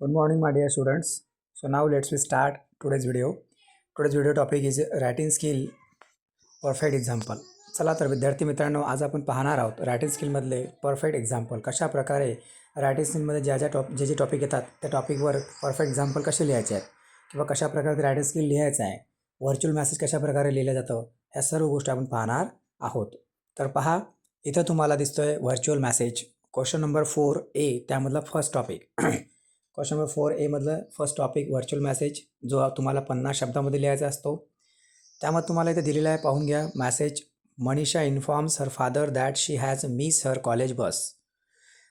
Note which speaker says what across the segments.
Speaker 1: Good morning, my dear students. So now let's we start today's video. Today's video topic is writing skill. Perfect example चला तर विद्यार्थी मित्रांनो आज आपण पाहणार आहोत रायटिंग स्किलमधले परफेक्ट एक्झाम्पल कशा प्रकारे रायटिंग स्किलमध्ये ज्या ज्या टॉप जे जे टॉपिक येतात त्या टॉपिकवर परफेक्ट एक्झाम्पल कसे लिहायचे आहेत? किंवा कशा प्रकारे रायटिंग स्किल लिहायचं आहे? व्हर्च्युअल मॅसेज कशा प्रकारे लिहिलं जातं? ह्या सर्व गोष्टी आपण पाहणार आहोत. तर पहा इथं तुम्हाला दिसतो आहे virtual message question number four A त्यामधला first topic question number four एमधलं first topic virtual message जो तुम्हाला पन्नास शब्दामध्ये लिहायचा असतो. त्यामध्ये तुम्हाला इथे दिलेला आहे पाहून घ्या. Message Manisha informs her father that she has miss her college bus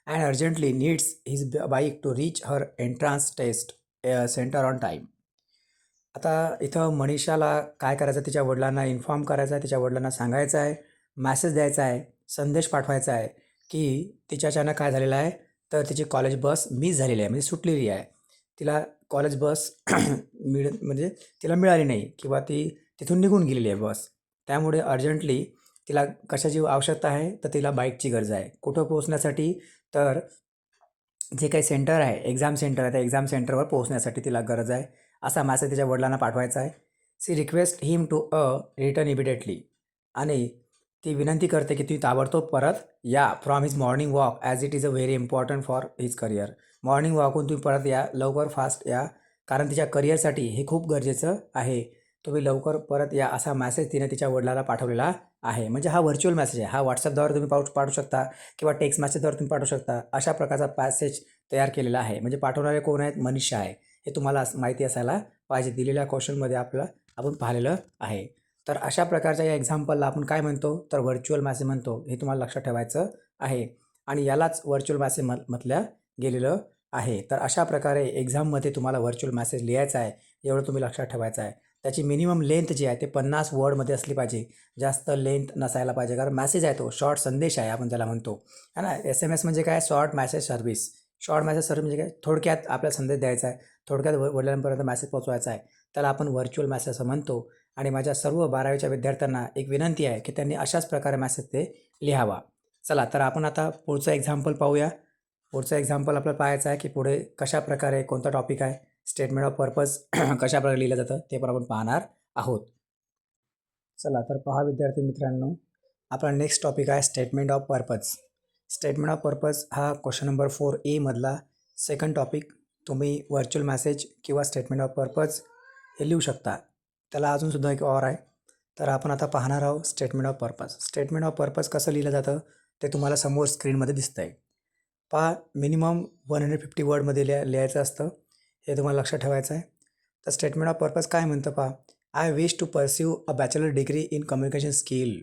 Speaker 1: and urgently needs his bike to reach her entrance test centre on time आता इथं मनीषाला काय करायचं तिच्या वडिलांना इन्फॉर्म करायचं आहे. तिच्या वडिलांना सांगायचं आहे. मॅसेज द्यायचा आहे. संदेश पाठवायचा आहे की तिच्याच्यानं काय झालेलं आहे? तर तिची कॉलेज बस मिस झालेली आहे म्हणजे सुटलेली आहे. तिला कॉलेज बस मिळ म्हणजे तिला मिळाली नाही किंवा ती तिथून निघून गेलेली आहे बस त्यामुळे अर्जंटली तिला कशाची आवश्यकता आहे? तर तिला बाईकची गरज आहे. कुठं पोहोचण्यासाठी? तर जे काही सेंटर आहे एक्झाम सेंटर आहे त्या एक्झाम सेंटरवर पोहोचण्यासाठी तिला गरज आहे असा मॅसेज तिच्या वडिलांना पाठवायचा आहे. She request him to a return immediately आणि ती विनंती करते की तुम्ही ताबडतोब परत या. From his morning walk as it is a very important for his career morning वॉकहून तुम्ही परत या. लवकर फास्ट या. कारण तिच्या करिअरसाठी हे खूप गरजेचं आहे. तुम्ही लवकर परत या असा मॅसेज तिने तिच्या वडिलाला पाठवलेला आहे. म्हणजे हा व्हर्च्युअल मॅसेज आहे. हा व्हॉट्सअपद्वारे तुम्ही पाठवू पाठवू शकता किंवा टेक्स्ट मॅसेजद्वारे तुम्ही पाठवू शकता. अशा प्रकारचा पॅसेज तयार केलेला आहे. म्हणजे पाठवणारे कोण आहेत? मनीषा आहे. हे तुम्हाला माहिती असायला पाहिजे. दिलेल्या क्वेश्चनमध्ये आपलं आपण पाहिलेलं आहे. तर अशा प्रकारच्या या एक्झाम्पलला आपण काय म्हणतो? तर व्हर्च्युअल मॅसेज म्हणतो. हे तुम्हाला लक्षात ठेवायचं आहे. आणि यालाच व्हर्च्युअल मॅसेज म गेलेलं आहे. तर अशा प्रकारे एक्झाममध्ये तुम्हाला व्हर्च्युअल मॅसेज लिहायचा आहे. एवढं तुम्ही लक्षात ठेवायचं आहे. त्याची मिनिमम लेंथ जी आहे ते पन्नास वर्डमध्ये असली पाहिजे. जास्त लेंथ नसायला पाहिजे. कारण मॅसेज आहे तो. शॉर्ट संदेश आहे आपण त्याला म्हणतो. है ना? एस एम एस म्हणजे काय? Short message service short message service म्हणजे काय? थोडक्यात आपल्याला संदेश द्यायचा आहे. थोडक्यात व वडिलांपर्यंत मॅसेज पोहोचवायचा आहे. त्याला आपण व्हर्च्युअल मॅसेज असं म्हणतो. आणि माझ्या सर्व बारावीच्या विद्यार्थ्यांना एक विनंती आहे की त्यांनी अशाच प्रकारे मॅसेज ते लिहावा. चला तर आपण आता पुढचं एक्झाम्पल पाहूया. पुढचं एक्झाम्पल आपल्याला पाहायचं आहे की पुढे कशा प्रकारे कोणता टॉपिक आहे स्टेटमेंट ऑफ पर्पज कशाप्रकारे लिहिलं जातं ते पण आपण पाहणार आहोत. चला तर पहा विद्यार्थी मित्रांनो आपला नेक्स्ट टॉपिक आहे statement of purpose statement of purpose हा क्वेश्चन नंबर फोर एमधला सेकंड टॉपिक तुम्ही व्हर्च्युअल मॅसेज किंवा स्टेटमेंट ऑफ पर्पज हे लिहू शकता. त्याला अजूनसुद्धा एक ऑर आहे. तर आपण आता पाहणार आहोत statement of purpose. Statement of purpose कसं लिहिलं जातं ते तुम्हाला समोर स्क्रीनमध्ये दिसतं आहे पहा मिनिमम वन हंड्रेड फिफ्टी वर्डमध्ये लिहा लिहायचं असतं. हे तुम्हाला लक्षात ठेवायचं आहे. तर स्टेटमेंट ऑफ पर्पज काय म्हणतं पहा? I wish to pursue a bachelor degree in communication skill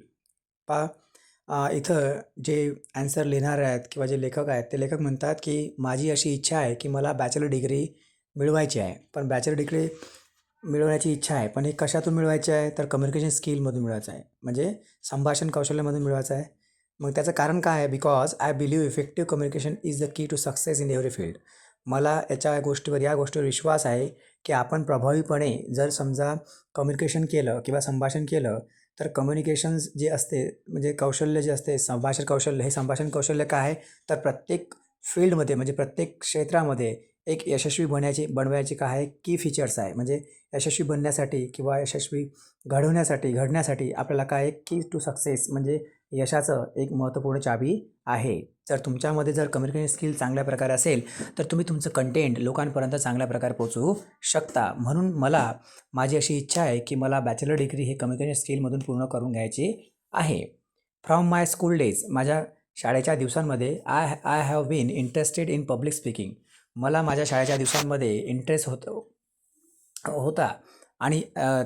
Speaker 1: पहा इथं जे ॲन्सर लिहिणारे आहेत किंवा जे लेखक आहेत ते लेखक म्हणतात की माझी अशी इच्छा आहे की मला बॅचलर डिग्री मिळवायची आहे. पण बॅचलर डिग्री मिळवण्याची इच्छा आहे पण हे कशातून मिळवायची आहे? तर कम्युनिकेशन स्किलमधून मिळवायचं आहे. म्हणजे संभाषण कौशल्यामधून मिळवायचं आहे. मग त्याचं कारण काय आहे? Because I believe effective communication is the key to success in every field मला याच्या गोष्टीवर या गोष्टीवर विश्वास आहे की आपण प्रभावीपणे जर समजा कम्युनिकेशन केलं किंवा संभाषण केलं तर कम्युनिकेशन्स जे असते म्हणजे कौशल्य जे असते संभाषण कौशल्य हे संभाषण कौशल्य काय आहे? तर प्रत्येक फील्डमध्ये म्हणजे प्रत्येक क्षेत्रामध्ये एक यशस्वी बनण्याचे बनवायचे काय आहे की फीचर्स आहे. म्हणजे यशस्वी बनण्यासाठी किंवा यशस्वी घडवण्यासाठी घडण्यासाठी आपल्याला काय की टू सक्सेस म्हणजे यशाचं एक महत्त्वपूर्ण चाबी आहे. जर तुमच्यामध्ये जर कम्युनिकेशन स्किल चांगल्या प्रकारे असेल तर तुम्ही तुमचं कंटेंट लोकांपर्यंत चांगल्या प्रकारे पोचवू शकता. म्हणून मला माझी अशी इच्छा आहे की मला बॅचलर डिग्री हे कम्युनिकेशन स्किलमधून पूर्ण करून घ्यायची आहे. फ्रॉम माय स्कूल डेज माझ्या शाळेच्या दिवसांमध्ये I I have been interested in public speaking मला माझ्या शाळेच्या दिवसांमध्ये इंटरेस्ट होतो होता. आणि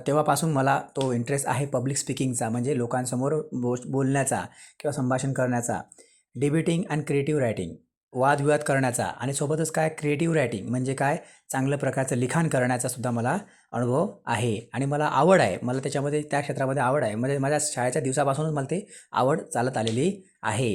Speaker 1: तेव्हापासून मला तो इंटरेस्ट आहे पब्लिक स्पीकिंगचा म्हणजे लोकांसमोर बो बोलण्याचा किंवा संभाषण करण्याचा. डिबेटिंग अँड क्रिएटिव्ह रायटिंग वादविवाद करण्याचा आणि सोबतच काय क्रिएटिव्ह रायटिंग म्हणजे काय? चांगल्या प्रकारचं लिखाण करण्याचा सुद्धा मला अनुभव आहे. आणि मला आवड आहे. मला त्याच्यामध्ये त्या क्षेत्रामध्ये आवड आहे. म्हणजे माझ्या शाळेच्या दिवसापासूनच मला ते आवड चालत आलेली आहे.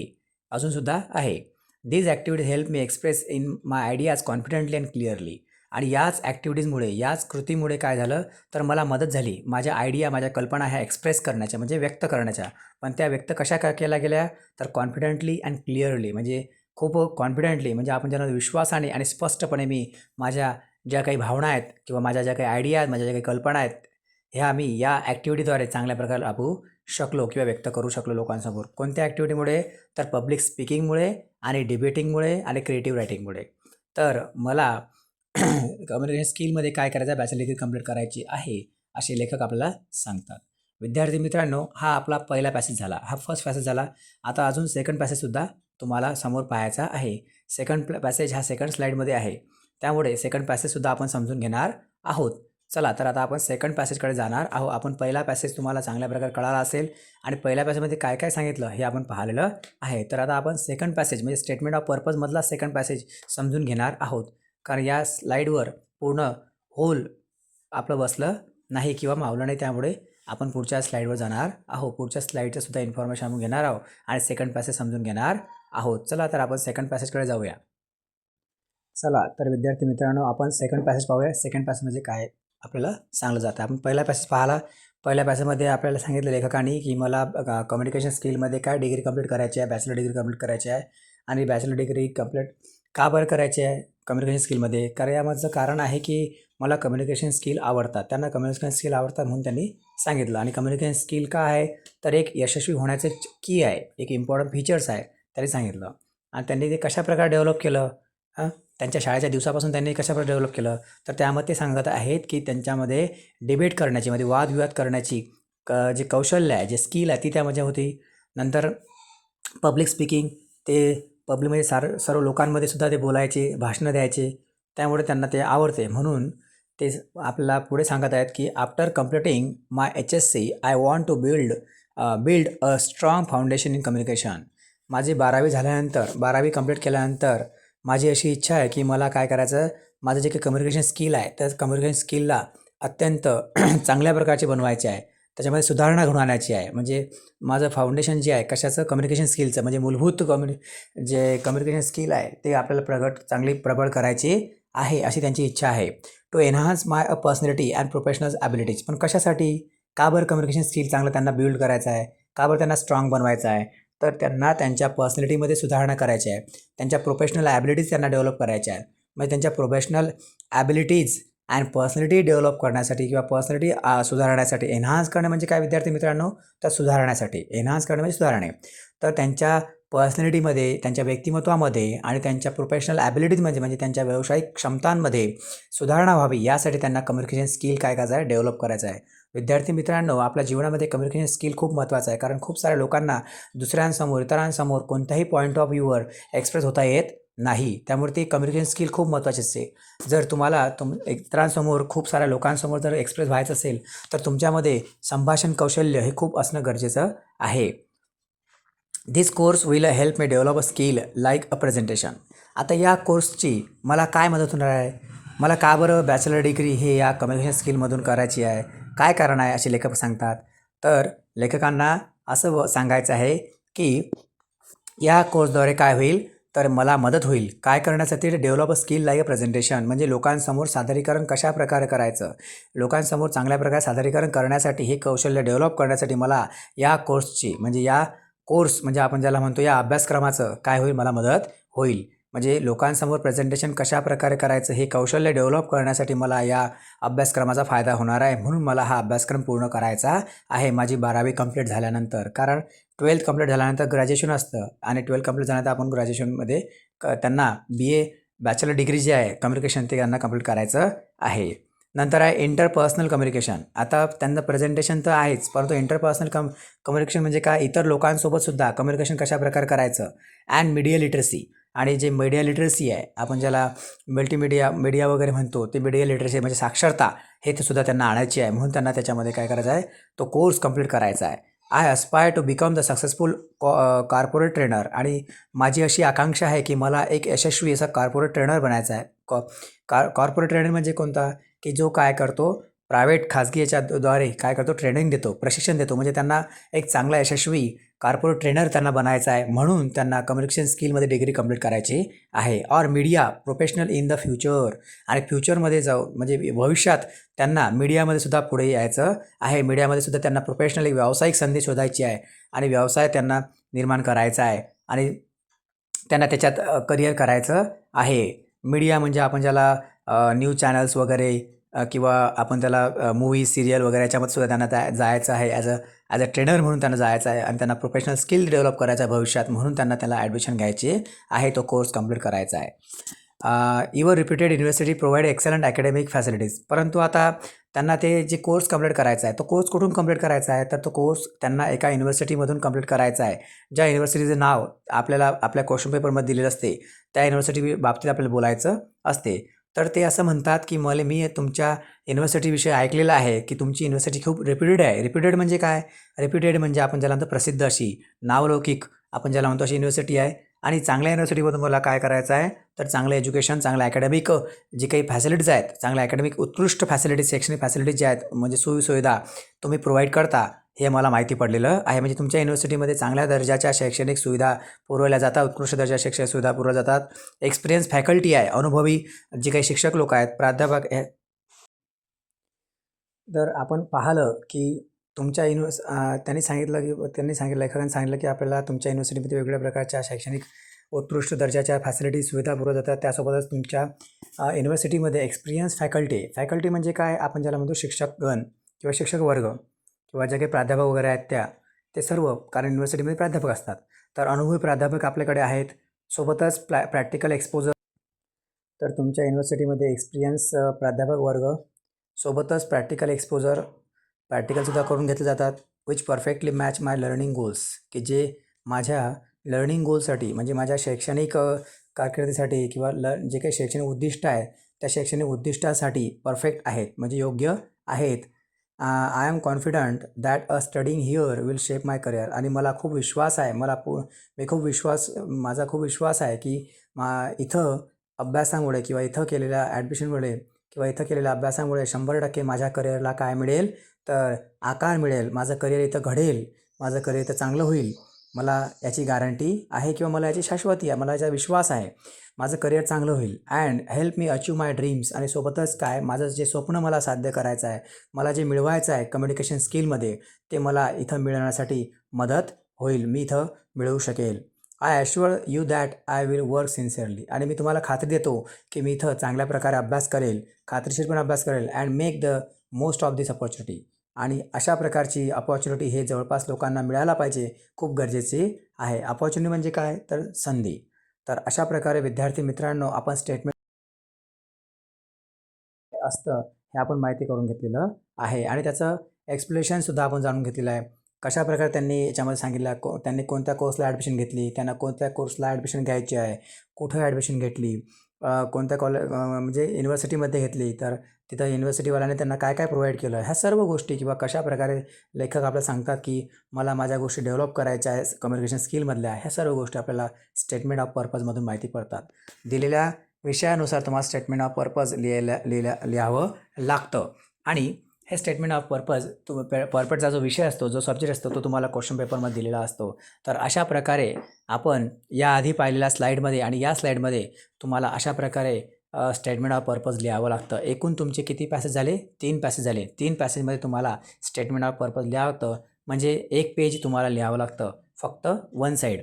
Speaker 1: अजूनसुद्धा आहे. These activities help me express in my ideas confidently and clearly आणि याच ॲक्टिव्हिटीजमुळे याच कृतीमुळे काय झालं? तर मला मदत झाली. माझ्या आयडिया माझ्या कल्पना ह्या एक्सप्रेस करण्याच्या म्हणजे व्यक्त करण्याच्या. पण त्या व्यक्त कशा का केल्या गेल्या? तर कॉन्फिडेंटली अँड क्लिअरली म्हणजे खूप कॉन्फिडेंटली म्हणजे आपण ज्यांना विश्वासाने आणि स्पष्टपणे मी माझ्या ज्या काही भावना आहेत किंवा माझ्या ज्या काही आयडिया आहेत माझ्या ज्या काही कल्पना आहेत ह्या आम्ही या ॲक्टिव्हिटीद्वारे चांगल्या प्रकारे राबवू शकलो किंवा व्यक्त करू शकलो लोकांसमोर. कोणत्या ॲक्टिव्हिटीमुळे तर पब्लिक स्पीकिंगमुळे आणि डिबेटिंगमुळे आणि क्रिएटिव्ह रायटिंगमुळे. तर मला कम्युनिकेशन स्किलमध्ये काय करायचं आहे? बॅचलर डिग्री कंप्लीट करायची आहे असे लेखक आपल्याला सांगतात. विद्यार्थी मित्रांनो हा आपला पहिला पॅसेज झाला. हा फर्स्ट पॅसेज झाला. आता अजून सेकंड पॅसेजसुद्धा तुम्हाला समोर पाहायचा आहे. सेकंड पॅसेज हा सेकंड स्लाईडमध्ये आहे. त्यामुळे सेकंड पॅसेजसुद्धा आपण समजून घेणार आहोत. चला तर आता आपण सेकंड पॅसेजकडे जाणार आहोत. आपण पहिला पॅसेज तुम्हाला चांगल्या प्रकारे कळाला असेल. आणि पहिल्या पॅसेजमध्ये काय काय सांगितलं हे आपण पाहिलेलं आहे. तर आता आपण सेकंड पॅसेज म्हणजे स्टेटमेंट ऑफ पर्पजमधला सेकंड पॅसेज समजून घेणार आहोत. कारण या स्लाईडवर पूर्ण होल आपलं बसलं नाही किंवा मावलं नाही त्यामुळे आपण पुढच्या स्लाईडवर जाणार आहोत. पुढच्या स्लाईडचं सुद्धा इन्फॉर्मेशन आपण घेणार आहोत. आणि सेकंड पॅसेज समजून घेणार आहोत. चला तर आपण सेकंड पॅसेजकडे जाऊया. चला तर विद्यार्थी मित्रांनो आपण सेकंड पॅसेज पाहूया. सेकंड पॅसेज म्हणजे काय? आपल्याला सांगलं जातं. आपण पहिला पॅसेज पाहिला. पहिल्या पॅसेजमध्ये आपल्याला सांगितलं लेखकांनी की मला कम्युनिकेशन स्किलमध्ये काय डिग्री कंप्लीट करायची आहे बॅचलर डिग्री कंप्लीट करायची आहे आणि बॅचलर डिग्री कंप्लीट का बरं करायची आहे कम्युनिकेशन स्किलमध्ये कारण यामागचं कारण आहे की मला कम्युनिकेशन स्किल आवडतात. त्यांना कम्युनिकेशन स्किल आवडतात म्हणून त्यांनी सांगितलं. आणि कम्युनिकेशन स्किल का आहे? तर एक यशस्वी होण्याचे की आहे. एक इम्पॉर्टंट फीचर्स आहे. त्यांनी सांगितलं. आणि त्यांनी ते कशाप्रकारे डेव्हलप केलं? हां? त्यांच्या शाळेच्या दिवसापासून त्यांनी कशाप्रकारे डेव्हलप केलं? तर त्यामध्ये ते सांगत आहेत की त्यांच्यामध्ये डिबेट करण्याची म्हणजे वादविवाद करण्याची क जे कौशल्य आहे जे स्किल आहे ती त्यामध्ये होती. नंतर पब्लिक स्पीकिंग ते पब्लिकमध्ये सार सर्व लोकांमध्ये सुद्धा ते बोलायचे भाषणं द्यायचे. त्यामुळे त्यांना ते आवडते. म्हणून ते आपल्याला पुढे सांगत आहेत की after completing my H S C I want to build build a strong foundation in communication माझी बारावी झाल्यानंतर बारावी कंप्लीट केल्यानंतर माझी अशी इच्छा आहे की मला काय करायचं माझं जे काही कम्युनिकेशन स्किल आहे त्या कम्युनिकेशन स्किलला अत्यंत चांगल्या प्रकारचे बनवायचे आहे. त्याच्यामध्ये सुधारणा घडून आणायची आहे. म्हणजे माझं फाउंडेशन जे आहे कशाचं? कम्युनिकेशन स्किलचं म्हणजे मूलभूत कम्युनि जे कम्युनिकेशन स्किल आहे ते आपल्याला प्रगट चांगली प्रबळ करायची आहे अशी त्यांची इच्छा आहे. To enhance my a personality and professional abilities पण कशासाठी? का बरं कम्युनिकेशन स्किल चांगलं त्यांना बिल्ड करायचं आहे? का बरं त्यांना स्ट्रॉंग बनवायचं आहे? तर त्यांना त्यांच्या पर्सनॅलिटीमध्ये सुधारणा करायची आहे. त्यांच्या प्रोफेशनल ॲबिलिटीज त्यांना डेव्हलप करायच्या आहेत. म्हणजे त्यांच्या professional abilities and personality develop करण्यासाठी किंवा पर्सनॅलिटी सुधारण्यासाठी एन्हान्स करणे म्हणजे काय विद्यार्थी मित्रांनो? तर सुधारण्यासाठी एन्हान्स करणे म्हणजे सुधारणे. तर त्यांच्या पर्सनॅलिटीमध्ये त्यांच्या व्यक्तिमत्वामध्ये आणि त्यांच्या प्रोफेशनल ॲबिलिटीजमध्ये म्हणजे त्यांच्या व्यावसायिक क्षमतांमध्ये सुधारणा व्हावी यासाठी त्यांना कम्युनिकेशन स्किल काय करायचं आहे? डेव्हलप करायचं आहे. विद्यार्थी मित्रांनो आपल्या जीवनामध्ये कम्युनिकेशन स्किल खूप महत्त्वाचं आहे. कारण खूप साऱ्या लोकांना दुसऱ्यांसमोर इतरांसमोर कोणत्याही पॉईंट ऑफ व्ह्यूवर एक्सप्रेस होता येत नाही. त्यामुळे ती कम्युनिकेशन स्किल खूप महत्त्वाची असते. जर तुम्हाला तुम इतरांसमोर खूप साऱ्या लोकांसमोर जर एक्सप्रेस व्हायचं असेल तर तुमच्यामध्ये संभाषण कौशल्य हे खूप असणं गरजेचं आहे. This course will help me develop a skill like a presentation आता या कोर्सची मला काय मदत होणार आहे? मला का बरं बॅचलर डिग्री हे या कम्युनिकेशन स्किलमधून करायची आहे? काय कारण आहे असे लेखक सांगतात? तर लेखकांना असं व सांगायचं आहे की या कोर्सद्वारे काय होईल? तर मला मदत होईल. काय करण्यासाठी डेव्हलप स्किल लाईक प्रेझेंटेशन म्हणजे लोकांसमोर सादरीकरण कशा प्रकारे करायचं? लोकांसमोर चांगल्या प्रकारे सादरीकरण करण्यासाठी हे कौशल्य डेव्हलप करण्यासाठी मला या कोर्सची म्हणजे या कोर्स म्हणजे आपण ज्याला म्हणतो या अभ्यासक्रमाचं काय होईल? मला मदत होईल. म्हणजे लोकांसमोर प्रेझेंटेशन कशा प्रकारे करायचं हे कौशल्य डेव्हलप करण्यासाठी मला या अभ्यासक्रमाचा फायदा होणार आहे. म्हणून मला हा अभ्यासक्रम पूर्ण करायचा आहे. माझी बारावी कंप्लीट झाल्यानंतर. कारण ट्वेल्थ कंप्लीट झाल्यानंतर ग्रॅज्युएशन असतं. आणि ट्वेल्थ कंप्लीट झाल्यानंतर आपण ग्रॅज्युएशनमध्ये क त्यांना बी ए बॅचलर डिग्री जी आहे कम्युनिकेशन ते त्यांना कंप्लीट करायचं आहे. नंतर आहे इंटरपर्सनल कम्युनिकेशन आता त्यांचं प्रेझेंटेशन तर आहेच परंतु इंटरपर्सनल कम कम्युनिकेशन म्हणजे काय? इतर लोकांसोबतसुद्धा कम्युनिकेशन कशा प्रकारे करायचं? अँड मीडिया लिटरसी आणि जे मीडिया लिटरसी आहे आपण ज्याला मल्टीमीडिया मीडिया वगैरे म्हणतो ते मीडिया लिटरसी म्हणजे साक्षरता हे ते सुद्धा त्यांना आणायची आहे. म्हणून त्यांना त्याच्यामध्ये काय करायचं आहे तो कोर्स कंप्लीट करायचा आहे. I aspire to become the successful कॉ कॉर्पोरेट ट्रेनर आणि माझी अशी आकांक्षा आहे की मला एक यशस्वी असा कॉर्पोरेट ट्रेनर बनायचा आहे. कॉ कॉर्पोरेट ट्रेनर म्हणजे कोणता? की जो काय करतो प्रायव्हेट खाजगी याच्याद्वारे काय करतो ट्रेनिंग देतो प्रशिक्षण देतो. म्हणजे त्यांना एक चांगला यशस्वी कार्पोरेट ट्रेनर त्यांना बनायचं आहे. म्हणून त्यांना कम्युनिकेशन स्किलमध्ये डिग्री कंप्लीट करायची आहे. और media professional in the future आणि फ्युचरमध्ये जाऊ म्हणजे भविष्यात त्यांना मीडियामध्ये सुद्धा पुढे यायचं आहे. मीडियामध्ये सुद्धा त्यांना प्रोफेशनल एक व्यावसायिक संधी शोधायची आहे. आणि व्यवसाय त्यांना निर्माण करायचा आहे. आणि त्यांना त्याच्यात करिअर करायचं आहे. मीडिया म्हणजे आपण ज्याला न्यूज चॅनल्स वगैरे किंवा आपण त्याला मूवी सिरियल वगैरे याच्यामध्ये सुद्धा त्यांना त्या जायचं आहे as a as a trainer म्हणून त्यांना जायचं आहे आणि त्यांना प्रोफेशनल स्किल डेव्हलप करायचं आहे भविष्यात म्हणून त्यांना त्याला ॲडमिशन घ्यायची आहे तो कोर्स कंप्लीट करायचा आहे. Ever reputed university provide excellent academic facilities परंतु आता त्यांना ते जे कोर्स कंप्लीट करायचा आहे तो कोर्स कुठून कंप्लीट करायचा आहे? तर तो कोर्स त्यांना एका युनिव्हर्सिटीमधून कंप्लीट करायचा आहे. ज्या युनिव्हर्सिटीचं नाव आपल्याला आपल्या क्वेश्चन पेपरमध्ये दिलेलं असते त्या युनिव्हर्सिटी बाबतीत आपल्याला बोलायचं असते. तर ते असं म्हणतात की मला मी तुमच्या युनिव्हर्सिटीविषयी ऐकलेलं आहे की तुमची युनिव्हर्सिटी खूप रेप्युटेड आहे. रेप्युटेड म्हणजे काय? रेप्युटेड म्हणजे आपण ज्याला म्हणतो प्रसिद्ध अशी नावलौकिक आपण ज्याला म्हणतो अशी युनिव्हर्सिटी आहे. आणि चांगल्या युनिव्हर्सिटीमधून मला काय करायचं आहे? तर चांगलं एज्युकेशन चांगलं अकॅडमिक जी काही फॅसिलिटीज आहेत चांगल्या अकॅडमिक उत्कृष्ट फॅसिलिटीज शैक्षणिक फॅसिलिटीज ज्या आहेत म्हणजे सोयीसुविधा तुम्ही प्रोव्हाइड करता हे मला माहिती पडलेलं आहे. म्हणजे तुमच्या युनिव्हर्सिटीमध्ये चांगल्या दर्जाच्या शैक्षणिक सुविधा पुरवल्या जातात उत्कृष्ट दर्जा शैक्षणिक सुविधा पुरवल्या जातात. एक्सपिरियन्स फॅकल्टी आहे अनुभवी जे काही शिक्षक लोक आहेत प्राध्यापक आहे तर आपण पाहिलं की तुमच्या युनिव्हर्स त्यांनी सांगितलं की त्यांनी सांगितलं लेखकांनी सांगितलं की आपल्याला तुमच्या युनिव्हर्सिटीमध्ये वेगवेगळ्या प्रकारच्या शैक्षणिक उत्कृष्ट दर्जाच्या फॅसिलिटी सुविधा पुरवल्या जातात. त्यासोबतच तुमच्या युनिव्हर्सिटीमध्ये एक्सपिरियन्स फॅकल्टी फॅकल्टी म्हणजे काय? आपण ज्याला म्हणतो शिक्षकगण किंवा शिक्षक वर्ग किंवा ज्या काही प्राध्यापक वगैरे आहेत त्या ते सर्व कारण युनिव्हर्सिटीमध्ये प्राध्यापक असतात. तर अनुभवी प्राध्यापक आपल्याकडे आहेत. सोबतच प्लॅ प्रॅक्टिकल एक्सपोजर तर तुमच्या युनिव्हर्सिटीमध्ये एक्सपिरियन्स प्राध्यापक वर्ग. सोबतच प्रॅक्टिकल एक्सपोजर प्रॅक्टिकलसुद्धा करून घेतले जातात which perfectly match my learning goals की जे माझ्या लर्निंग गोलसाठी म्हणजे माझ्या शैक्षणिक कारकिर्दीसाठी किंवा ल जे काही शैक्षणिक उद्दिष्ट आहे त्या शैक्षणिक उद्दिष्टासाठी परफेक्ट आहेत म्हणजे योग्य आहेत. I am confident that a studying here will shape my career आणि मला खूप विश्वास आहे मला पू मी खूप विश्वास माझा खूप विश्वास आहे की मा इथं अभ्यासामुळे किंवा इथं केलेल्या ॲडमिशनमुळे किंवा इथं केलेल्या अभ्यासामुळे शंभर टक्के माझ्या करिअरला काय मिळेल तर आकार मिळेल माझं करिअर इथं घडेल माझं करिअर इथं चांगलं होईल मला याची गॅरंटी आहे किंवा मला याची शाश्वती आहे मला याचा विश्वास आहे माझं करिअर चांगलं होईल. And help me achieve my dreams आणि सोबतच काय माझं जे स्वप्न मला साध्य करायचं आहे मला जे मिळवायचं आहे कम्युनिकेशन स्किलमध्ये ते मला इथं मिळवण्यासाठी मदत होईल मी इथं मिळवू शकेल. I assure you that I will work sincerely आणि मी तुम्हाला खात्री देतो की मी इथं चांगल्या प्रकारे अभ्यास करेल खात्रीशीरपणे अभ्यास करेल and make the most of this opportunity आणि अशा प्रकारची अपॉर्च्युनिटी हे जवळपास लोकांना मिळायला पाहिजे खूप गरजेचे आहे. अपॉर्च्युनिटी म्हणजे काय? तर संधी. तर अशा प्रकारे विद्यार्थी मित्रांनो आपण स्टेटमेंट असतं हे आपण माहिती करून घेतलेलं आहे. आणि त्याचं एक्सप्लेनेशनसुद्धा आपण जाणून घेतलेलं आहे. कशा प्रकारे त्यांनी याच्यामध्ये सांगितलं को त्यांनी कोणत्या कोर्सला ॲडमिशन घेतली त्यांना कोणत्या कोर्सला ॲडमिशन घ्यायची आहे कुठं ॲडमिशन घेतली कोणत्या कॉले म्हणजे युनिव्हर्सिटीमध्ये घेतली तर तिथं युनिव्हर्सिटीवाल्याने त्यांना काय काय प्रोव्हाइड केलं? ह्या सर्व गोष्टी किंवा कशा प्रकारे लेखक आपल्याला सांगतात की मला माझ्या गोष्टी डेव्हलप करायच्या आहे कम्युनिकेशन स्किलमधल्या ह्या सर्व गोष्टी आपल्याला स्टेटमेंट ऑफ पर्पजमधून माहिती पडतात. दिलेल्या विषयानुसार तुम्हाला स्टेटमेंट ऑफ पर्पज लिहायला लिहिल्या लिहावं लागतं. आणि हे स्टेटमेंट ऑफ पर्पज तुम पर्पजचा जो विषय असतो जो सब्जेक्ट असतो तो तुम्हाला क्वेश्चन पेपरमध्ये दिलेला असतो. तर अशा प्रकारे आपण याआधी पाहिलेल्या स्लाईडमध्ये आणि या स्लाईडमध्ये तुम्हाला अशा प्रकारे स्टेटमेंट ऑफ पर्पज लिहावं लागतं. एकूण तुमचे किती पॅसेज झाले? तीन पॅसेज झाले. तीन पॅसेजमध्ये तुम्हाला स्टेटमेंट ऑफ पर्पज लिहावं लागतं. म्हणजे एक पेज तुम्हाला लिहावं लागतं. फक्त वन साईड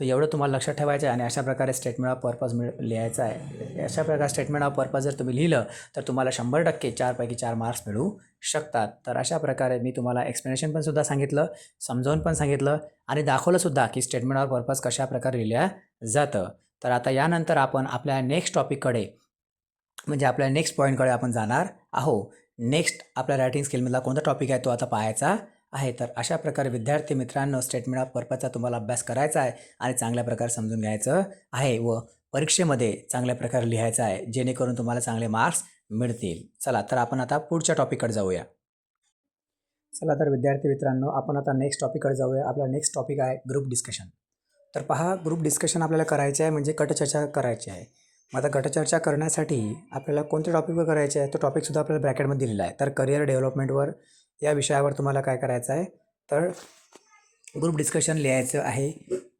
Speaker 1: तर एवढं तुम्हाला लक्षात ठेवायचं आहे आणि अशा प्रकारे स्टेटमेंट ऑफ पर्पज मिळ लिहायचं आहे. अशा प्रकारे स्टेटमेंट ऑफ पर्पज जर तुम्ही लिहिलं तर तुम्हाला शंभर टक्के चारपैकी चार मार्क्स मिळू शकतात. तर अशा प्रकारे मी तुम्हाला एक्सप्लेनेशन पण सुद्धा सांगितलं समजावून पण सांगितलं आणि दाखवलंसुद्धा की स्टेटमेंट ऑफ पर्पज कशा प्रकारे लिहिल्या जातं. तर आता यानंतर आपण आपल्या नेक्स्ट टॉपिककडे म्हणजे आपल्या नेक्स्ट पॉईंटकडे आपण जाणार आहो. नेक्स्ट आपल्या रायटिंग स्किलमधला कोणता टॉपिक आहे तो आता पाहायचा आहे. तर अशा प्रकारे विद्यार्थी मित्रांनो स्टेटमेंट ऑफ पर्पजचा तुम्हाला अभ्यास करायचा आहे आणि चांगल्या प्रकारे समजून घ्यायचं आहे व परीक्षेमध्ये चांगल्या प्रकारे लिहायचं आहे जेणेकरून तुम्हाला चांगले मार्क्स मिळतील. चला तर आपण आता पुढच्या टॉपिककडे जाऊया. चला तर विद्यार्थी मित्रांनो आपण आता नेक्स्ट टॉपिककडे जाऊया. आपला नेक्स्ट टॉपिक आहे ग्रुप डिस्कशन तर पहा ग्रुप डिस्कशन आपल्याला करायचे आहे म्हणजे गटचर्चा करायची आहे. मग आता गटचर्चा करण्यासाठी आपल्याला कोणत्या टॉपिकवर करायचे आहे? तो टॉपिकसुद्धा आपल्याला ब्रॅकेटमध्ये दिलेला आहे. तर करिअर डेव्हलपमेंटवर या विषयावर तुम्हाला काय करायचं आहे? तर ग्रुप डिस्कशन लिहायचं आहे.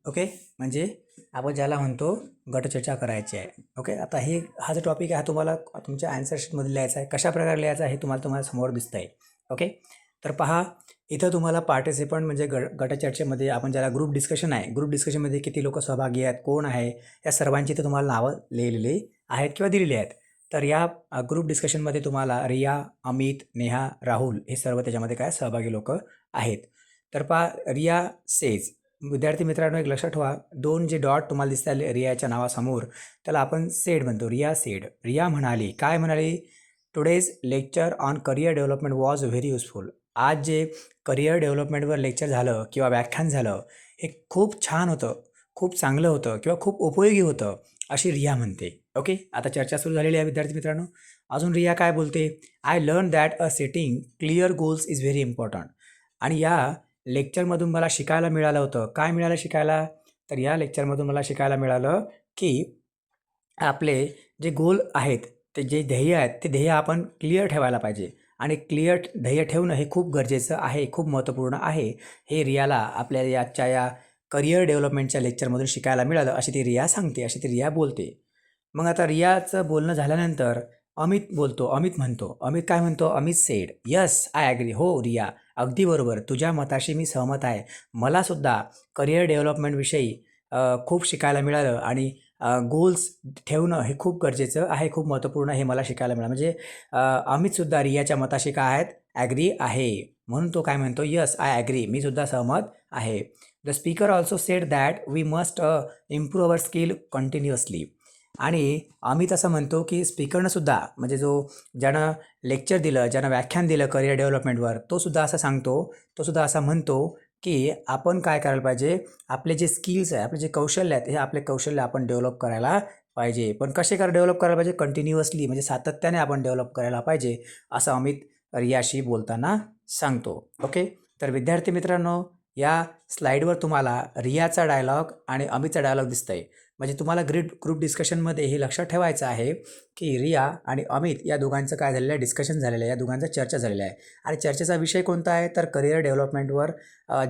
Speaker 1: ओके म्हणजे आपण ज्याला म्हणतो गटचर्चा करायची आहे. ओके आता हे हा जो टॉपिक आहे हा तुम्हाला तुमच्या आन्सर लिहायचा आहे. कशा प्रकारे लिहायचा आहे हे तुम्हाला तुम्हाला समोर दिसतं आहे ओके तर पहा इथं तुम्हाला पार्टिसिपंट म्हणजे गट गटचर्चेमध्ये आपण ज्याला ग्रुप डिस्कशन आहे ग्रुप डिस्कशनमध्ये किती लोक सहभागी आहेत कोण आहे या सर्वांची इथं तुम्हाला नावं लिहिलेली आहेत किंवा दिलेली आहेत. तर या ग्रुप डिस्कशनमध्ये तुम्हाला रिया अमित नेहा राहुल हे सर्व त्याच्यामध्ये काय सहभागी लोक आहेत. तर पहा रिया सेज विद्यार्थी मित्रांनो एक लक्षात ठेवा दोन जे डॉट तुम्हाला दिसतात रियाच्या नावासमोर त्याला आपण सेड म्हणतो. रिया सेड रिया म्हणाली काय म्हणाली? Today's lecture on career development was very useful आज जे करिअर डेव्हलपमेंटवर लेक्चर झालं किंवा व्याख्यान झालं हे खूप छान होतं खूप चांगलं होतं किंवा खूप उपयोगी होतं अशी रिया म्हणते. ओके? आता चर्चा सुरू झालेली आहे विद्यार्थी मित्रांनो. अजून रिया काय बोलते? I learn that a setting clear goals is very important आणि या लेक्चरमधून मला शिकायला मिळालं होतं. काय मिळालं शिकायला? तर या लेक्चरमधून मला शिकायला मिळालं की आपले जे गोल आहेत ते जे ध्येय आहेत ते ध्येय आपण क्लिअर ठेवायला पाहिजे. आणि क्लिअर ध्येय ठेवणं हे खूप गरजेचं आहे खूप महत्त्वपूर्ण आहे. हे रियाला आपल्या याच्या या करिअर डेव्हलपमेंटच्या लेक्चरमधून शिकायला मिळालं अशी ती रिया सांगते अशी ती रिया बोलते. मग आता रियाचं बोलणं झाल्यानंतर अमित बोलतो अमित म्हणतो अमित काय म्हणतो? Amit said yes I agree हो रिया अगदी बरोबर. तुझ्या मताशी मी सहमत आहे. मलासुद्धा करिअर डेव्हलपमेंटविषयी खूप शिकायला मिळालं आणि गोल्स ठेवणं हे खूप गरजेचं आहे खूप महत्त्वपूर्ण हे मला शिकायला मिळालं. म्हणजे अमितसुद्धा रियाच्या मताशी काय आहेत? ॲग्री आहे. म्हणून तो काय म्हणतो? यस आय ॲग्री मी सुद्धा सहमत आहे. The speaker also said that we must improve our skill continuously आणि अमित असं म्हणतो की स्पीकरनं सुद्धा म्हणजे जो ज्यानं लेक्चर दिलं ज्यानं व्याख्यान दिलं करिअर डेव्हलपमेंटवर तो सुद्धा असं सांगतो तो सुद्धा असा म्हणतो की आपण काय करायला पाहिजे? आपले जे स्किल्स आहे आपले जे कौशल्य आहेत हे आपले कौशल्य आपण डेव्हलप करायला पाहिजे. पण कसे कर डेव्हलप करायला पाहिजे? कंटिन्युअसली म्हणजे सातत्याने आपण डेव्हलप करायला पाहिजे असं अमित रियाशी बोलताना सांगतो. ओके तर विद्यार्थी मित्रांनो या स्लाईडवर तुम्हाला रियाचा डायलॉग आणि अमितचा डायलॉग दिसतंय. म्हणजे तुम्हाला ग्रीड ग्रुप डिस्कशनमध्ये हे लक्षात ठेवायचं आहे की रिया आणि अमित या दोघांचं काय झालेलं आहे डिस्कशन झालेलं आहे या दोघांचं चर्चा झालेलं आहे. आणि चर्चेचा विषय कोणता आहे? तर करिअर डेव्हलपमेंटवर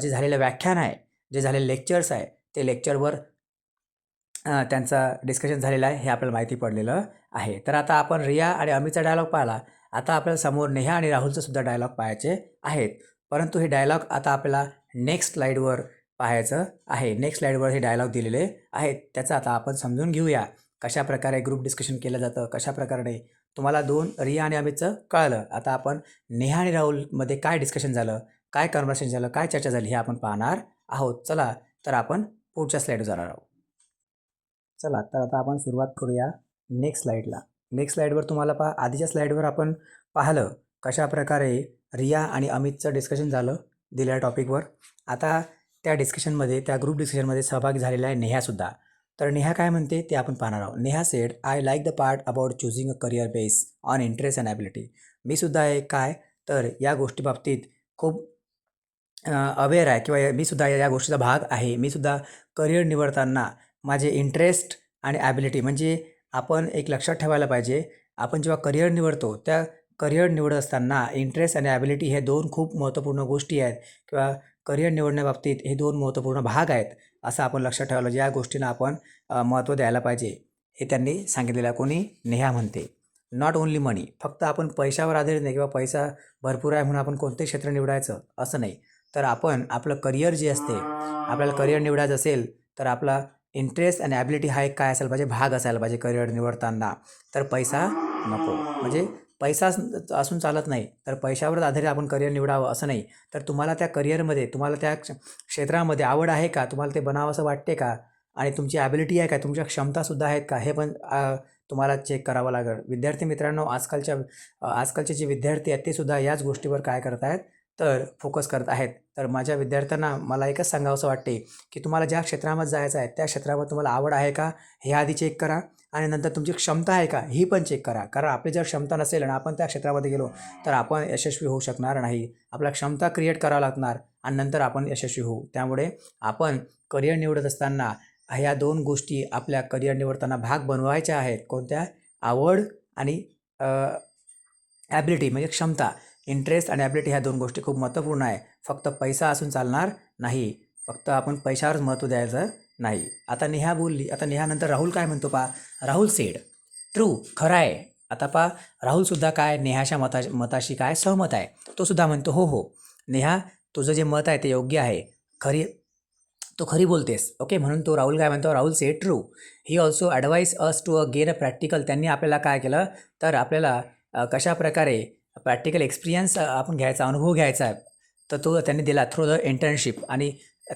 Speaker 1: जे झालेलं व्याख्यान आहे जे झालेले लेक्चर्स आहे ते लेक्चरवर त्यांचं त्यांचा डिस्कशन झालेलं आहे हे आपल्याला माहिती पडलेलं आहे. तर आता आपण रिया आणि अमितचा डायलॉग पाहिला. आता आपल्याला समोर नेहा आणि राहुलचं सुद्धा डायलॉग पाहायचे आहेत. परंतु हे डायलॉग आता आपल्याला नेक्स्ट स्लाईडवर पाहायचं आहे. नेक्स्ट स्लाईडवर हे डायलॉग दिलेले आहेत. त्याचं आता आपण समजून घेऊया. कशा प्रकारे ग्रुप डिस्कशन केलं जातं? कशा प्रकारे? तुम्हाला दोन रिया आणि अमितचं कळलं. आता आपण नेहा आणि राहुलमध्ये काय डिस्कशन झालं? काय कन्व्हर्सेशन झालं? काय चर्चा झाली? हे आपण पाहणार आहोत. चला तर आपण पुढच्या स्लाईडवर जाणार आहोत. चला तर आता आपण सुरुवात करूया नेक्स्ट स्लाईडला नेक्स्ट स्लाईडवर तुम्हाला पहा आधीच्या स्लाईडवर आपण पाहिलं कशा प्रकारे रिया आणि अमितचं डिस्कशन झालं दिलेल्या टॉपिकवर आता त्या डिस्कशनमध्ये त्या ग्रुप डिस्कशनमध्ये सहभागी झालेला आहे नेहासुद्धा तर नेहा काय म्हणते ते आपण पाहणार आहोत. Neha said I like the part about choosing a career base on interest and ability मी सुद्धा आहे काय? तर या गोष्टीबाबतीत खूप अवेअर आहे किंवा मी सुद्धा या गोष्टीचा भाग आहे. मी सुद्धा करिअर निवडताना माझे इंटरेस्ट आणि ॲबिलिटी म्हणजे आपण एक लक्षात ठेवायला पाहिजे आपण जेव्हा करिअर निवडतो त्या करिअर निवडत असताना इंटरेस्ट आणि ॲबिलिटी हे दोन खूप महत्त्वपूर्ण गोष्टी आहेत. किंवा करिअर निवडण्याबाबतीत हे दोन महत्त्वपूर्ण भाग आहेत असं आपण लक्षात ठेवलं ज्या गोष्टींना आपण महत्त्व द्यायला पाहिजे हे त्यांनी सांगितलेलं कोणी नेहा म्हणते नॉट ओन्ली मनी फक्त आपण पैशावर आधारित नाही किंवा पैसा भरपूर आहे म्हणून आपण कोणते क्षेत्र निवडायचं असं नाही. तर आपण आपलं करिअर जे असते आपल्याला करिअर निवडायचं असेल तर आपला इंटरेस्ट आणि ॲबिलिटी हा एक काय असायला पाहिजे? भाग असायला पाहिजे करिअर निवडताना. तर पैसा नको. म्हणजे पैसा असून चालत नाही. तर पैशावरच आधारित आपण करिअर निवडावं असं नाही. तर तुम्हाला त्या करिअरमध्ये तुम्हाला त्या क्ष- क्षेत्रामध्ये आवड आहे का? तुम्हाला ते बनावं असं वाटते का? आणि तुमची ॲबिलिटी आहे का? तुमच्या क्षमतासुद्धा आहेत का? हे पण तुम्हाला चेक करावं लागेल. विद्यार्थी मित्रांनो आजकालच्या आजकालचे जे विद्यार्थी आहेत ते सुद्धा याच गोष्टीवर काय करत आहेत तर फोकस करत आहेत. तर माझ्या विद्यार्थ्यांना मला एकच सांगावंसं वाटते की तुम्हाला ज्या क्षेत्रामध्ये जायचं आहे त्या क्षेत्रामध्ये तुम्हाला आवड आहे का हे आधी चेक करा आणि नंतर तुमची क्षमता आहे का ही पण चेक करा. कारण आपली जर क्षमता नसेल आणि आपण त्या क्षेत्रामध्ये गेलो तर आपण यशस्वी होऊ शकणार नाही. आपल्या क्षमता क्रिएट करावं लागणार आणि नंतर आपण यशस्वी होऊ. त्यामुळे आपण करिअर निवडत असताना ह्या दोन गोष्टी आपल्या करिअर निवडताना भाग बनवायच्या आहेत. कोणत्या? आवड आणि ॲबिलिटी म्हणजे क्षमता. इंटरेस्ट आणि ॲबिलिटी ह्या दोन गोष्टी खूप महत्त्वपूर्ण आहे. फक्त पैसा असून चालणार नाही. फक्त आपण पैशावरच महत्त्व द्यायचं नाही. आता नेहा बोलली आता नेहानंतर राहुल काय म्हणतो पा राहुल सेड. ट्रू खरं आहे. आता पा राहुलसुद्धा काय नेहाच्या मता मताशी काय सहमत आहे? तो सुद्धा म्हणतो हो हो नेहा तुझं जे मत आहे ते योग्य आहे. खरी तो खरी बोलतेस. ओके म्हणून तो राहुल काय म्हणतो? Rahul say true he also advise us to a gain a practical त्यांनी आपल्याला काय केलं? तर आपल्याला कशाप्रकारे कशा प्रकारे प्रॅक्टिकल एक्सपिरियन्स आपण घ्यायचा अनुभव घ्यायचा आहे तर तो त्यांनी दिला थ्रू द इंटर्नशिप आणि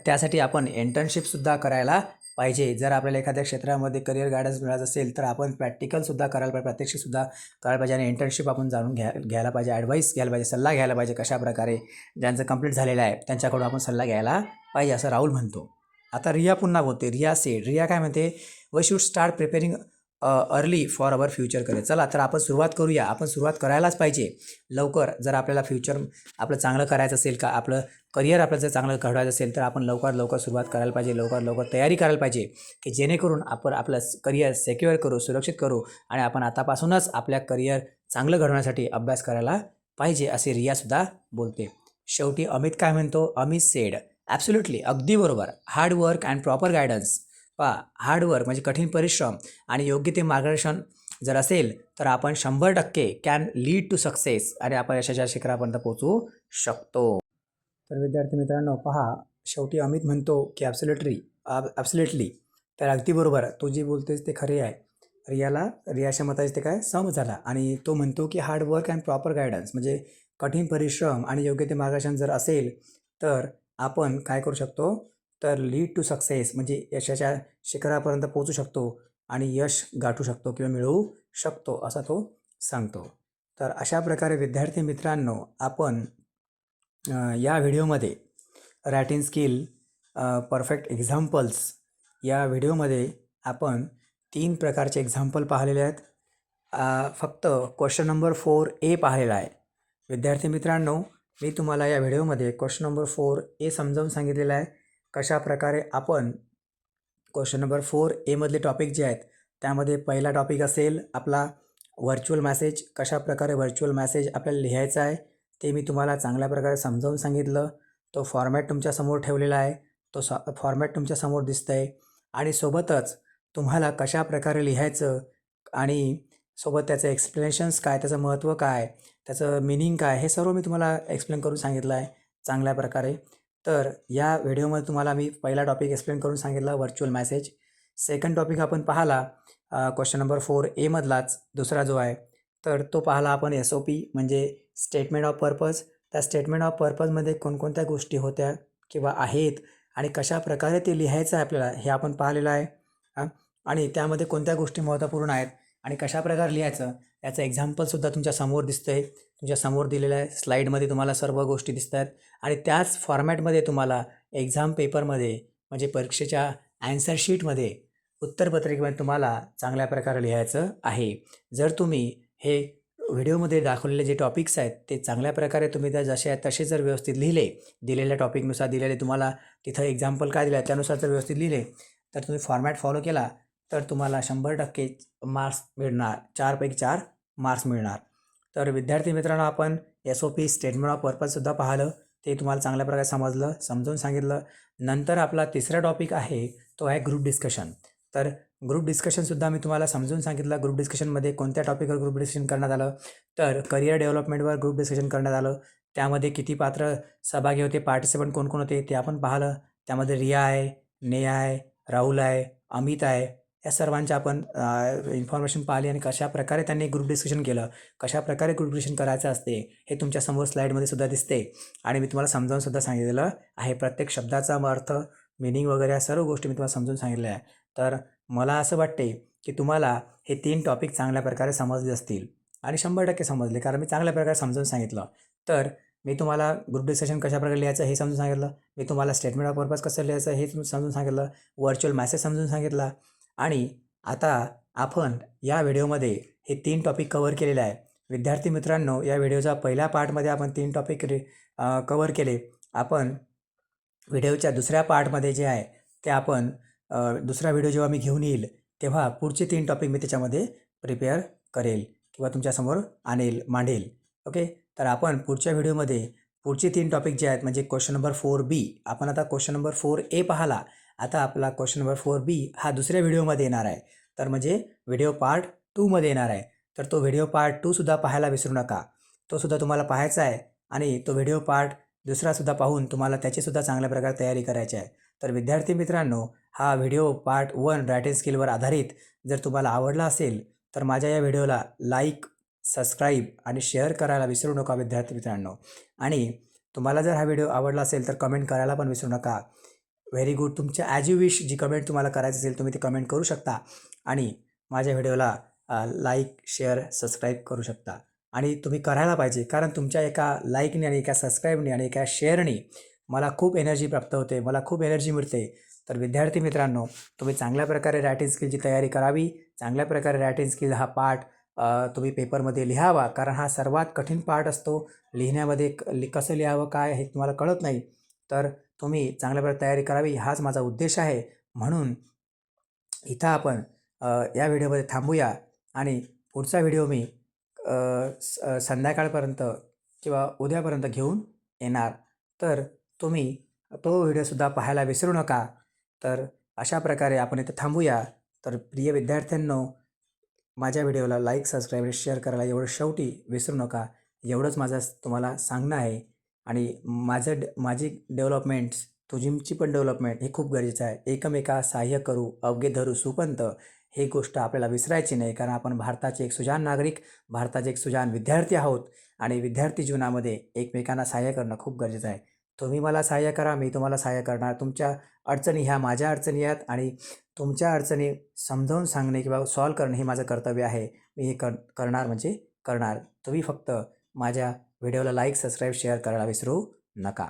Speaker 1: त्यासाठी आपण इंटर्नशिपसुद्धा करायला पाहिजे. जर आपल्याला एखाद्या क्षेत्रामध्ये करिअर गायडन्स मिळायचं असेल तर आपण प्रॅक्टिकलसुद्धा करायला पाहिजे प्रात्यक्षिकसुद्धा करायला पाहिजे. आणि इंटर्नशिप आपण जाणून घ्या घ्यायला पाहिजे ॲडवाईस घ्यायला पाहिजे सल्ला घ्यायला पाहिजे कशा प्रकारे ज्यांचं कंप्लीट झालेलं आहे त्यांच्याकडून आपण सल्ला घ्यायला पाहिजे असं राहुल म्हणतो. आता रिया पुन्हा बोलते. रिया सेड रिया काय म्हणते? We should start preparing early for our future करेल चला तर आपण सुरुवात करूया. आपण सुरुवात करायलाच पाहिजे. लवकर जर आपल्याला फ्युचर आपलं चांगलं करायचं असेल का आपलं करिअर आपलं जर चांगलं घडवायचं असेल तर आपण लवकर लवकर सुरुवात करायला पाहिजे. लवकर लवकर तयारी करायला पाहिजे की जेणेकरून आपण आपलं करिअर सेक्युअर करू सुरक्षित करू आणि आपण आतापासूनच आपल्या करिअर चांगलं घडवण्यासाठी अभ्यास करायला पाहिजे असे रियासुद्धा बोलते. शेवटी अमित काय म्हणतो? अमित सेड ॲब्सोल्युटली अगदी बरोबर. Hard work and proper guidance पा हार्डवर्क म्हणजे कठीण परिश्रम आणि योग्य ते मार्गदर्शन जर असेल तर आपण शंभर टक्के कॅन लीड टू सक्सेस आणि आपण यशाच्या शिखरापर्यंत पोहोचू शकतो. तर विद्यार्थी मित्रांनो पहा शेवटी अमित म्हणतो की ॲब्सोलेटरी ॲब्सोलेटली तर अगदी बरोबर तू जी बोलतेस ते खरे आहे. रियाला रियाच्या मताचे ते काय सम झाला आणि तो म्हणतो की हार्डवर्क अँड प्रॉपर गायडन्स म्हणजे कठीण परिश्रम आणि योग्य ते मार्गदर्शन जर असेल तर आपण काय करू शकतो? तर लीड टू सक्सेस म्हणजे यशाच्या शिखरापर्यंत पोहोचू शकतो आणि यश गाठू शकतो किंवा मिळवू शकतो असा तो सांगतो. तर अशा प्रकारे विद्यार्थी मित्रांनो आपण या व्हिडिओमध्ये रॅटिंग स्किल परफेक्ट एक्झाम्पल्स या व्हिडिओमध्ये आपण तीन प्रकारचे एक्झाम्पल पाहिलेले आहेत. फक्त क्वेश्चन नंबर फोर ए पाहिलेला आहे. विद्यार्थी मित्रांनो मी तुम्हाला या व्हिडिओमध्ये क्वेश्चन नंबर फोर ए समजावून सांगितलेलं आहे. कशा प्रकारे आपण क्वेश्चन नंबर फोर एमधले टॉपिक जे आहेत त्यामध्ये पहिला टॉपिक असेल आपला व्हर्च्युअल मॅसेज कशा प्रकारे व्हर्च्युअल मॅसेज आपल्याला लिहायचा आहे ते मी तुम्हाला चांगल्या प्रकारे समजावून सांगितलं. तो फॉर्मॅट तुमच्यासमोर ठेवलेला आहे तो स फॉर्मॅट तुमच्यासमोर दिसतं आहे आणि सोबतच तुम्हाला कशा प्रकारे लिहायचं आणि सोबत त्याचं एक्सप्लेनेशन्स काय त्याचं महत्त्व काय त्याचं मिनिंग काय हे सर्व मी तुम्हाला एक्सप्लेन करून सांगितलं आहे चांगल्या प्रकारे. तर या व्हिडिओमध्ये तुम्हाला मी पहिला टॉपिक एक्सप्लेन करून सांगितला व्हर्च्युअल मॅसेज सेकंड टॉपिक आपण पाहिला क्वेश्चन नंबर फोर एमधलाच दुसरा जो आहे. तर तो पाहिला आपण एस ओ पी म्हणजे स्टेटमेंट ऑफ पर्पज त्या स्टेटमेंट ऑफ पर्पजमध्ये कोणकोणत्या गोष्टी होत्या किंवा आहेत आणि कशा प्रकारे ते लिहायचं आहे आपल्याला हे आपण पाहिलेलं आहे. आणि त्यामध्ये कोणत्या गोष्टी महत्त्वपूर्ण आहेत आणि कशा प्रकारे लिहायचं याचं एक्झाम्पलसुद्धा तुमच्यासमोर दिसतं आहे तुमच्यासमोर दिलेल्या स्लाईडमध्ये तुम्हाला सर्व गोष्टी दिसत आहेत आणि त्याच फॉर्मॅटमध्ये तुम्हाला एक्झाम पेपरमध्ये म्हणजे परीक्षेच्या ॲन्सर शीटमध्ये उत्तरपत्रिकेमध्ये तुम्हाला चांगल्या प्रकारे लिहायचं आहे. जर तुम्ही हे व्हिडिओमध्ये दाखवलेले जे टॉपिक्स आहेत ते चांगल्या प्रकारे तुम्ही त्या जसे आहेत तसे जर व्यवस्थित लिहिले दिलेल्या टॉपिकनुसार दिलेले तुम्हाला तिथं एक्झाम्पल काय दिलं आहे त्यानुसार जर व्यवस्थित लिहिले तर तुम्ही फॉर्मॅट फॉलो केला तर तुम्हाला शंभर टक्के मार्क्स मिळणार चारपैकी चार मार्क्स मिळणार. तर विद्यार्थी मित्रांनो आपण S O P statement of पर्पजसुद्धा पाहिलं. ते तुम्हाला चांगल्या प्रकारे समजलं समजून सांगितलं. नंतर आपला तिसरा टॉपिक आहे तो आहे ग्रुप डिस्कशन तर ग्रुप डिस्कशनसुद्धा मी तुम्हाला समजून सांगितलं. ग्रुप डिस्कशनमध्ये कोणत्या टॉपिकवर ग्रुप डिस्कशन करण्यात आलं? तर करिअर डेव्हलपमेंटवर ग्रुप डिस्कशन करण्यात आलं. त्यामध्ये किती पात्र सहभागी होते पार्टिसिपंट कोण कोण होते ते आपण पाहिलं. त्यामध्ये रिया आहे नेहा आहे राहुल आहे अमित आहे या सर्वांच्या आपण इन्फॉर्मेशन पाहिली आणि कशा प्रकारे त्यांनी ग्रुप डिस्कशन केलं कशा प्रकारे ग्रुप डिस्कशन करायचं असते हे तुमच्यासमोर स्लाईडमध्ये सुद्धा दिसते. आणि मी तुम्हाला समजावून सुद्धा सांगितलेलं आहे. प्रत्येक शब्दाचा अर्थ मिनिंग वगैरे या सर्व गोष्टी मी तुम्हाला समजून सांगितल्या आहे तर मला असं वाटते की तुम्हाला हे तीन टॉपिक चांगल्या प्रकारे समजले असतील. आणि शंभर टक्के समजले कारण मी चांगल्या प्रकारे समजून सांगितलं. तर मी तुम्हाला ग्रुप डिस्कशन कशाप्रकारे लिहायचं हे समजून सांगितलं. मी तुम्हाला स्टेटमेंट ऑफ पर्पज कसं लिहायचं हे समजून सांगितलं. व्हर्च्युअल मॅसेज समजून सांगितला. आणि आता आपण या व्हिडिओमध्ये हे तीन टॉपिक कवर केलेलं आहे. विद्यार्थी मित्रांनो या व्हिडिओच्या पहिल्या पार्टमध्ये आपण तीन टॉपिक रे कवर केले. आपण व्हिडिओच्या दुसऱ्या पार्टमध्ये जे आहे ते आपण दुसरा व्हिडिओ जेव्हा मी घेऊन येईल तेव्हा पुढचे तीन टॉपिक मी त्याच्यामध्ये प्रिपेअर करेल किंवा तुमच्यासमोर आणेल मांडेल. ओके तर आपण पुढच्या व्हिडिओमध्ये पुढचे तीन टॉपिक जे आहेत म्हणजे क्वेश्चन नंबर फोर बी आपण आता क्वेश्चन नंबर फोर ए पाहिला. आता आपला क्वेश्चन नंबर फोर बी हा दुसऱ्या व्हिडिओमध्ये येणार आहे. तर म्हणजे व्हिडिओ पार्ट टूमध्ये येणार आहे. तर तो व्हिडिओ पार्ट टूसुद्धा पाहायला विसरू नका. तोसुद्धा तुम्हाला पाहायचा आहे आणि तो व्हिडिओ पार्ट दुसरासुद्धा पाहून तुम्हाला त्याचीसुद्धा चांगल्या प्रकारे तयारी करायची आहे. तर विद्यार्थी मित्रांनो हा व्हिडिओ पार्ट वन रायटिंग स्किलवर आधारित जर तुम्हाला आवडला असेल तर माझ्या या व्हिडिओला लाईक सबस्क्राईब आणि शेअर करायला विसरू नका विद्यार्थी मित्रांनो. आणि तुम्हाला जर हा व्हिडिओ आवडला असेल तर कमेंट करायला पण विसरू नका. Very good. तुमच्या ॲज यू विश जी कमेंट तुम्हाला करायची असेल तुम्ही ती कमेंट करू शकता. आणि माझ्या व्हिडिओला लाईक शेअर सबस्क्राईब करू शकता. आणि तुम्ही करायला पाहिजे कारण तुमच्या एका लाईकने आणि एका सबस्क्राईबने आणि एका शेअरने मला खूप एनर्जी प्राप्त होते मला खूप एनर्जी मिळते. तर विद्यार्थी मित्रांनो तुम्ही चांगल्या प्रकारे रायटिंग स्किलची तयारी करावी. चांगल्या प्रकारे रायटिंग स्किल हा पार्ट तुम्ही पेपरमध्ये लिहावा कारण हा सर्वात कठीण पार्ट असतो. लिहिण्यामध्ये क- लि- कसं लिहावं काय हे तुम्हाला कळत नाही. तर तुम्ही चांगल्या प्रकारे तयारी करावी हाच माझा उद्देश आहे. म्हणून इथं आपण या व्हिडिओमध्ये थांबूया आणि पुढचा व्हिडिओ मी स- संध्याकाळपर्यंत किंवा उद्यापर्यंत घेऊन येणार. तर तुम्ही तो व्हिडिओसुद्धा पाहायला विसरू नका. तर अशा प्रकारे आपण इथं थांबूया. तर प्रिय विद्यार्थ्यांनो माझ्या व्हिडिओला लाईक सबस्क्राईब आणि शेअर करायला एवढं शेवटी विसरू नका. एवढंच माझं तुम्हाला सांगणं आहे. आणि माझं डे माझी डेव्हलपमेंट्स तुझीमची पण डेव्हलपमेंट हे खूप गरजेचं आहे. एकमेका सहाय्य करू अवघे धरू सुपंत हे गोष्ट आपल्याला विसरायची नाही. कारण आपण भारताचे एक सुजान नागरिक भारताचे एक सुजान विद्यार्थी आहोत आणि विद्यार्थी जीवनामध्ये एकमेकांना सहाय्य करणं खूप गरजेचं आहे. तुम्ही मला सहाय्य करा मी तुम्हाला सहाय्य करणार. तुमच्या अडचणी ह्या माझ्या अडचणी आहेत आणि तुमच्या अडचणी समजावून सांगणे किंवा सॉल्व करणे हे माझं कर्तव्य आहे. मी हे कर करणार म्हणजे करणार. तुम्ही फक्त माझ्या व्हिडिओला लाईक सबस्क्राईब शेअर करायला विसरू नका